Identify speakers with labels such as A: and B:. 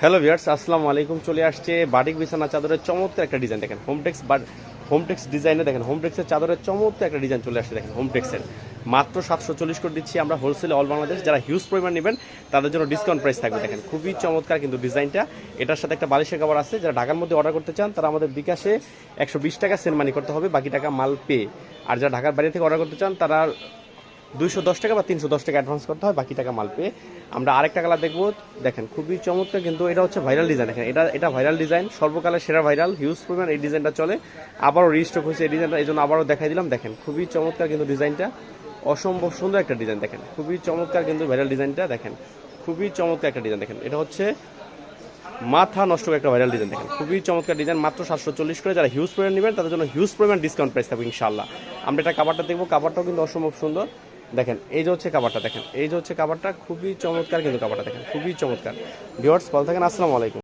A: Hello viewers আসসালামু আলাইকুম। চলে আসছে বাটিক বিছানা চাদরের চমৎকার একটা ডিজাইন দেখেন হোমটেক্স বা হোমটেক্স ডিজাইনে দেখেন হোমটেক্সের চাদরের চমৎকার একটা ডিজাইন চলে আসছে। দেখেন হোমটেক্সের মাত্র সাতশো চল্লিশ করে দিচ্ছি আমরা হোলসেল অল বাংলাদেশ যারা হিউজ পরিমাণ নেবেন, তাদের জন্য ডিসকাউন্ট প্রাইস থাকবে। দেখেন, খুবই চমৎকার কিন্তু ডিজাইনটা এটার সাথে একটা বালিশের কাবার আছে। যারা ঢাকার মধ্যে অর্ডার করতে চান, তারা আমাদের বিকাশে একশো বিশ টাকা সেন্ড মানি করতে হবে। বাকি টাকা মাল পে আর যারা ঢাকার বাইরে থেকে অর্ডার করতে চান, তারা দুইশো দশ টাকা বা তিনশো দশ টাকা অ্যাডভান্স করতে হয়, বাকি টাকা মাল পেয়ে। আমরা আরেকটা কালার দেখব। দেখেন, খুবই চমৎকার, কিন্তু এটা হচ্ছে ভাইরাল ডিজাইন দেখেন, এটা এটা ভাইরাল ডিজাইন সর্বকালের সেরা ভাইরাল হিউজ পরিমাণ এই ডিজাইনটা চলে। আবারও রিস্টক হয়েছে এই ডিজাইনটা এই জন্য আবারও দেখাই দিলাম। দেখেন, খুবই চমৎকার কিন্তু ডিজাইনটা অসম্ভব সুন্দর একটা ডিজাইন দেখেন। খুবই চমৎকার কিন্তু ভাইরাল ডিজাইনটা দেখেন। খুবই চমৎকার একটা ডিজাইন দেখেন। এটা হচ্ছে মাথা নষ্ট একটা ভাইরাল ডিজাইন দেখেন। খুবই চমৎকার ডিজাইন মাত্র সাতশো চল্লিশ করে। যারা হিউজ পরিমাণ নেবেন, তাদের জন্য হিউজ পরিমাণ ডিসকাউন্ট প্রাইস থাকবে ইনশাল্লাহ আমরা এটা কাবারটা দেখব। কাবারটাও কিন্তু অসম্ভব সুন্দর। দেখেন, এই যে হচ্ছে কাবারটা দেখেন, এই যে হচ্ছে কাবারটা খুবই চমৎকার কিন্তু কাবারটা দেখেন, খুবই চমৎকার। ভিওয়ার্স ভালো থাকেন, আসসালামু আলাইকুম।